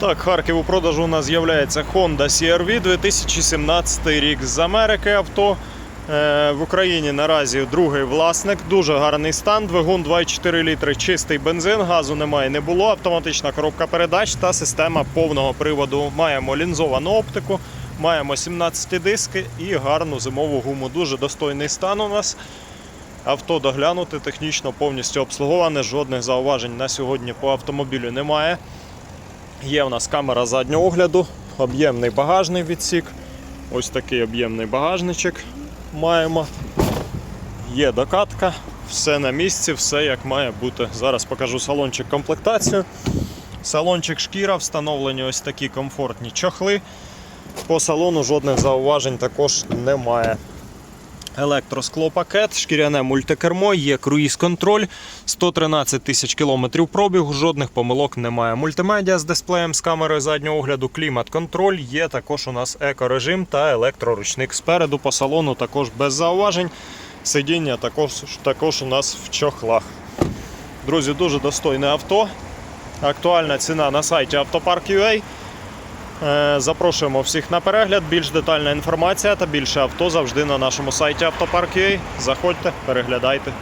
Так, Харків у продажу у нас з'являється Honda CR-V 2017 рік з Америки авто. Е, В Україні наразі другий власник, дуже гарний стан. Двигун 2,4 літри, чистий бензин, газу немає, не було. Автоматична коробка передач та система повного приводу. Маємо лінзовану оптику, маємо 17 диски і гарну зимову гуму. Дуже достойний стан у нас. Авто доглянути, технічно повністю обслуговане. Жодних зауважень на сьогодні по автомобілю немає. Є в нас камера заднього огляду, об'ємний багажний відсік. Ось такий об'ємний багажничок маємо. Є докатка, все на місці, все як має бути. Зараз покажу салончик комплектацію. Салончик шкіра, встановлені ось такі комфортні чохли. По салону жодних зауважень також немає. Електросклопакет, шкіряне мультикермо, є круїз-контроль, 113 тисяч кілометрів пробігу, жодних помилок немає. Мультимедіа з дисплеєм з камерою заднього огляду, клімат-контроль, є також у нас екорежим та електроручник спереду по салону також без зауважень. Сидіння також, також у нас в чохлах. Друзі, дуже достойне авто. Актуальна ціна на сайті Автопарк.ua. Е, Запрошуємо всіх на перегляд. Більш детальна інформація та більше авто завжди на нашому сайті Автопарк.ua. Заходьте, переглядайте.